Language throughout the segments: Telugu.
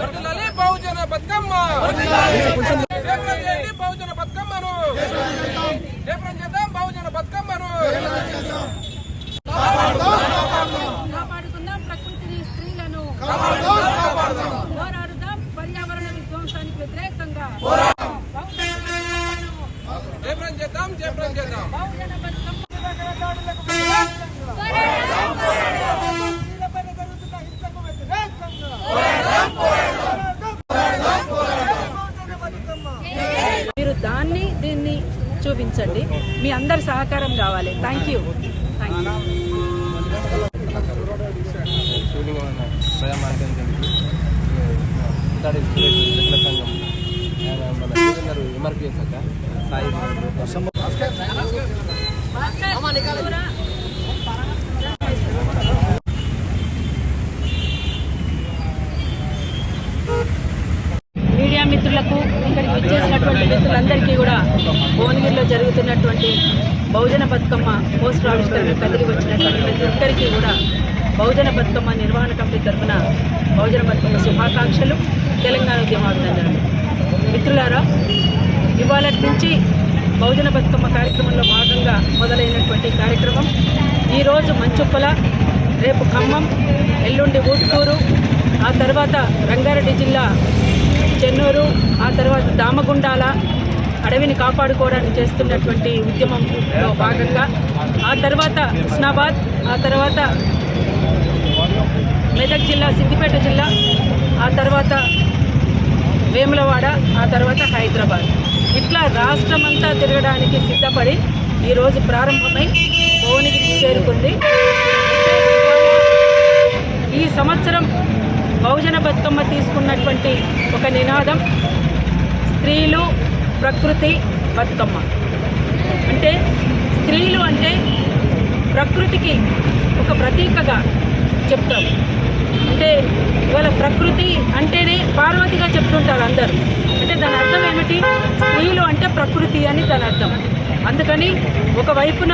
వర్ధిల్లాలి బహుజన బతుకమ్మ జయప్రదం చేయండి బహుజన బతుకమ్మను జయప్రదం చేద్దాం బహుజన బతుకమ్మను కాపాడుకుందాం ప్రకృతిని స్త్రీలను పోరాడుదాం పర్యావరణ విధ్వంసానికి వ్యతిరేకంగా జయప్రదం చేద్దాం జయప్రదం మీరు దాన్ని దీన్ని చూపించండి. మీ అందరి సహకారం కావాలి. Thank you thank you MRPS అక్క సాయి మీడియా మిత్రులకు ఇక్కడికి వచ్చేసినటువంటి మిత్రులందరికీ కూడా భువనగిరిలో జరుగుతున్నటువంటి బహుజన బతుకమ్మ పోస్టర్ ఆవిష్కరణ కదిలి వచ్చినటువంటి ప్రతి ఒక్కరికి కూడా బహుజన బతుకమ్మ నిర్వహణ కమిటీ తరఫున బహుజన బతుకమ్మ శుభాకాంక్షలు. తెలంగాణ ఉద్యమాభినందనలు. మిత్రులారా ఇవాళ నుంచి బహుజన బతుకమ్మ కార్యక్రమంలో భాగంగా మొదలైనటువంటి కార్యక్రమం. ఈరోజు మంచుప్పల రేపు ఖమ్మం ఎల్లుండి ఊట్కూరు ఆ తర్వాత రంగారెడ్డి జిల్లా చెన్నూరు ఆ తర్వాత దామగుండాల అడవిని కాపాడుకోవడానికి చేస్తున్నటువంటి ఉద్యమంలో భాగంగా ఆ తర్వాత హుస్నాబాద్ ఆ తర్వాత మెదక్ జిల్లా సిద్దిపేట జిల్లా ఆ తర్వాత వేములవాడ ఆ తర్వాత హైదరాబాద్. ఇట్లా రాష్ట్రమంతా తిరగడానికి సిద్ధపడి ఈరోజు ప్రారంభమై భువనగిరికి చేరుకుంది. ఈ సంవత్సరం బహుజన బతుకమ్మ తీసుకున్నటువంటి ఒక నినాదం స్త్రీలు ప్రకృతి బతుకమ్మ. అంటే స్త్రీలు అంటే ప్రకృతికి ఒక ప్రతీకగా చెప్తాం అంటే ఇవాళ ప్రకృతి అంటేనే పార్వతిగా చెప్తుంటారు అందరూ. అంటే దాని అర్థం ఏమిటి? స్త్రీలు అంటే ప్రకృతి అని దాని అర్థం. అందుకని ఒక వైపున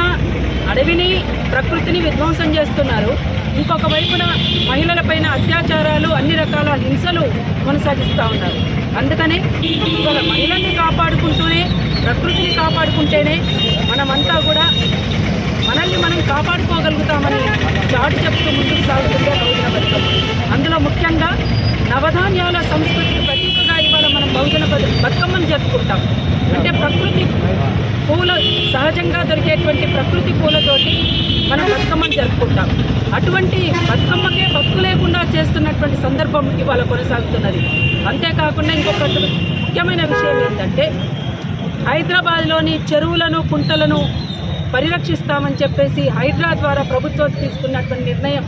అడవిని ప్రకృతిని విధ్వంసం చేస్తున్నారు. ఇంకొక వైపున మహిళలపైన అత్యాచారాలు అన్ని రకాల హింసలు కొనసాగిస్తూ ఉన్నారు. అందుకనే ఇవాళ మహిళల్ని కాపాడుకుంటూనే ప్రకృతిని కాపాడుకుంటేనే మనమంతా కూడా మనల్ని మనం కాపాడుకోగలుగుతామని చాటు చెప్తూ ముందుకు సాగుతుందే బహుజన బతుకమ్మ అందులో ముఖ్యంగా నవధాన్యాల సంస్కృతికి ప్రతీకగా ఇవాళ మనం బహుజన బతు- బతుకమ్మను జరుపుకుంటాం అంటే ప్రకృతి పూల సహజంగా దొరికేటువంటి ప్రకృతి పూలతోటి మనం బతుకమ్మను జరుపుకుంటాం. అటువంటి బతుకమ్మకే బతుకు లేకుండా చేస్తున్నటువంటి సందర్భం ఇవాళ కొనసాగుతున్నది. అంతేకాకుండా ఇంకొక ముఖ్యమైన విషయం ఏంటంటే హైదరాబాద్లోని చెరువులను కుంటలను పరిరక్షిస్తామని చెప్పేసి హైడ్రా ద్వారా ప్రభుత్వం తీసుకున్నటువంటి నిర్ణయం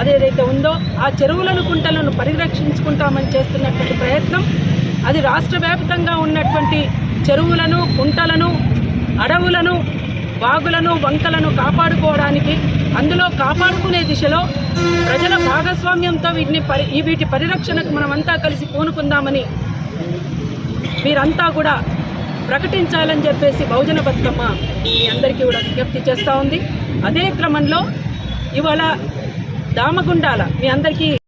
అదేదైతే ఉందో ఆ చెరువులను కుంటలను పరిరక్షించుకుంటామని చేస్తున్నటువంటి ప్రయత్నం అది రాష్ట్ర వ్యాప్తంగా ఉన్నటువంటి చెరువులను కుంటలను అడవులను వాగులను వంకలను కాపాడుకోవడానికి అందులో కాపాడుకునే దిశలో ప్రజల భాగస్వామ్యంతో వీటిని పరి వీటి పరిరక్షణకు మనమంతా కలిసి పూనుకుందామని మీరంతా కూడా ప్రకటించాలని చెప్పేసి బహుజన బతుకమ్మ మీ అందరికీ కూడా విజ్ఞప్తి చేస్తూ ఉంది. అదే క్రమంలో ఇవాళ దామగుండాల మీ అందరికీ